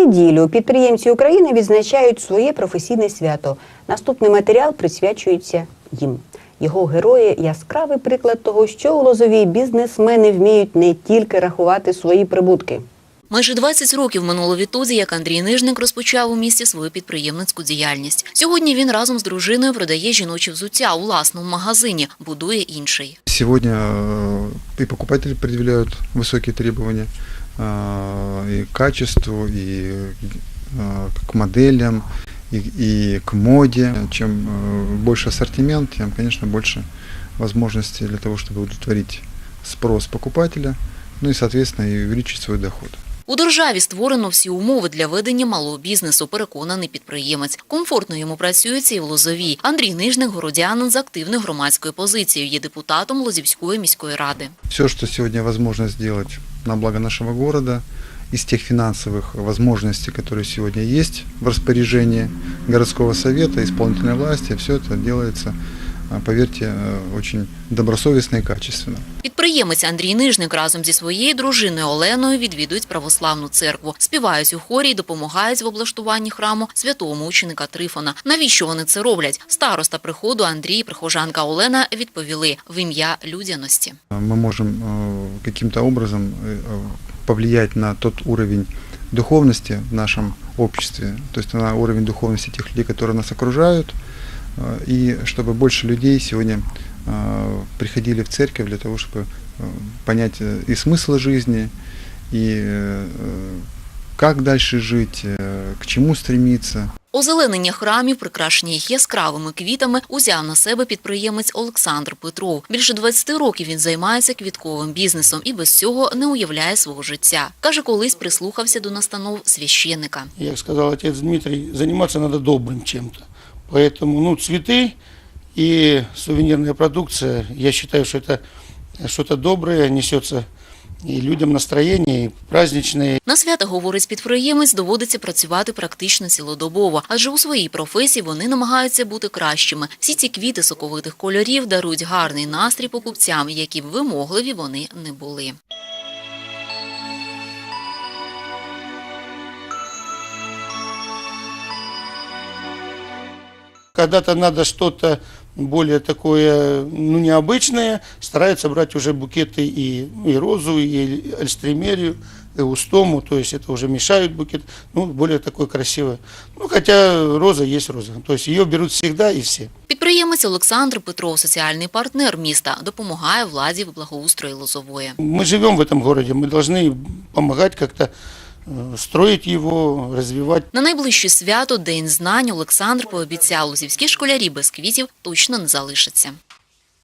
неділю підприємці України відзначають своє професійне свято. Наступний матеріал присвячується їм. Його герої яскравий приклад того, що у Лозовій бізнесмени вміють не тільки рахувати свої прибутки. Майже 20 років минуло відтоді, як Андрій Нижник розпочав у місті свою підприємницьку діяльність. Сьогодні він разом з дружиною продає жіночі взуття у власному магазині, будує інший. Сегодня э, и покупатели предъявляют высокие требования э, и к качеству, и э, к моделям, и, и к моде. Чем э, больше ассортимент, тем, конечно, больше возможностей для того, чтобы удовлетворить спрос покупателя, ну и, соответственно, и увеличить свой доход. У державі створено всі умови для ведення малого бізнесу, переконаний підприємець. Комфортно йому працюється і в Лозовій. Андрій Нижник – городянин з активною громадською позицією, є депутатом Лозівської міської ради. Все, что сегодня возможно сделать на благо нашего города, из тех финансовых возможностей, которые сегодня есть в распоряжении городского совета, исполнительной власти, все это делается, а, поверьте, э, очень добросовестно и качественно. Підприємець Андрій Нижник разом зі своєю дружиною Оленою відвідують православну церкву, співають у хорі і допомагають в облаштуванні храму святого мученика Трифона. Навіщо вони це роблять? Староста приходу Андрій і прихожанка Олена відповіли в ім'я людяності. Мы можем э, каким-то образом э, э, повлиять на тот уровень духовности в нашем обществе, то есть на уровень духовности тех людей, которые нас окружают, э, и чтобы больше людей сегодня э, приходили в церковь для того, чтобы э, понять э, и смысл жизни, и э, как дальше жить, э, к чему стремиться. Озеленення храмів, прикрашені їх яскравими квітами, узяв на себе підприємець Олександр Петров. Більше 20 років він займається квітковим бізнесом і без цього не уявляє свого життя. Каже, колись прислухався до настанов священника. Як сказал отец Дмитрий, заниматься надо добрым чем-то. Поэтому ну, цветы и сувенирная продукция, я считаю, что это что-то доброе, несется и людям настроение, и праздничное, На свята, говорить підприємець, доводиться працювати практично цілодобово, адже у своїй професії вони намагаються бути кращими. Всі ці квіти соковитих кольорів дарують гарний настрій покупцям, які б вимогливі вони не були. Когда-то надо что-то более такое, ну, необычное, стараются брать уже букеты и, и розу, и альстремерию, и устому, то есть это уже мешают букет, ну, более такой красивый. Ну, хотя роза есть роза, то есть ее берут всегда и все. Підприємець Олександр Петров, соціальний партнер міста, допомагає владі в благоустрої Лозової. Мы живем в этом городе, мы должны помогать как-то э, строить его, развивать. На найближче свято День знань Олександр пообіцяв, лузівські школярі без квітів точно не залишаться.